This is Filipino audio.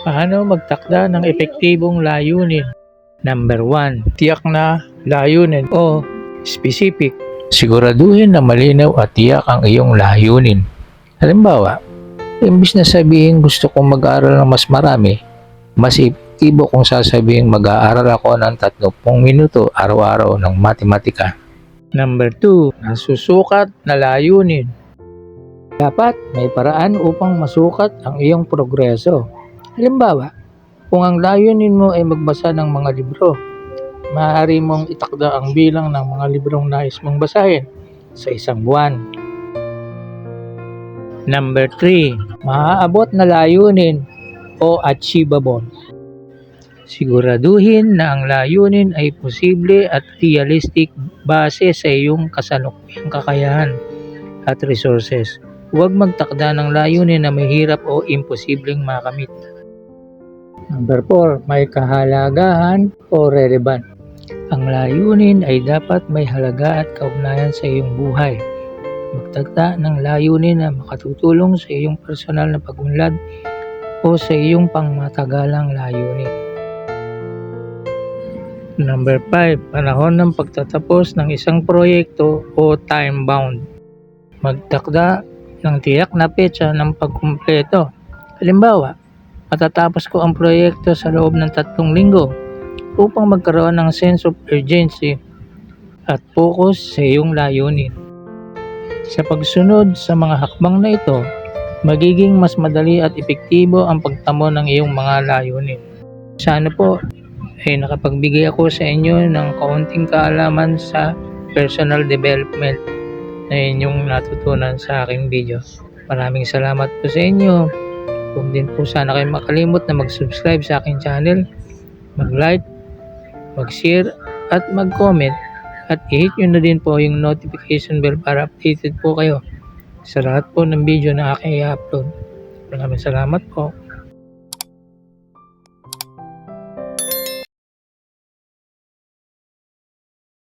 Paano magtakda ng epektibong layunin? Number 1. Tiyak na layunin o specific. Siguraduhin na malinaw at tiyak ang iyong layunin. Halimbawa, imbis na sabihin gusto kong mag-aaral ng mas marami, mas epektibo kung sasabihin mag-aaral ako ng 30 minuto araw-araw ng matematika. Number 2. Nasusukat na layunin. Dapat may paraan upang masukat ang iyong progreso. Halimbawa, kung ang layunin mo ay magbasa ng mga libro, maaari mong itakda ang bilang ng mga librong nais mong basahin sa isang buwan. Number 3. Maaabot na layunin o achievable. Siguraduhin na ang layunin ay posible at realistic base sa iyong kasalukuyang kakayahan at resources. Huwag magtakda ng layunin na mahirap o imposibleng makamit. Number 4, may kahalagahan o relevant. Ang layunin ay dapat may halaga at kaugnayan sa iyong buhay. Magtagda ng layunin na makatutulong sa iyong personal na pagunlad o sa iyong pangmatagalang layunin. Number 5, panahon ng pagtatapos ng isang proyekto o time bound. Magtakda ng tiyak na petsa ng pagkumpleto. Halimbawa, matatapos ko ang proyekto sa loob ng tatlong linggo upang magkaroon ng sense of urgency at focus sa iyong layunin. Sa pagsunod sa mga hakbang na ito, magiging mas madali at epektibo ang pagtamo ng iyong mga layunin. Sana po ay nakapagbigay ako sa inyo ng kaunting kaalaman sa personal development na inyong natutunan sa aking video. Maraming salamat po sa inyo. Huwag din po sana kayo makalimot na mag-subscribe sa aking channel, mag-like, mag-share at mag-comment at i-hit nyo na din po yung notification bell para updated po kayo sa lahat po ng video na aking i-upload. Maraming salamat po.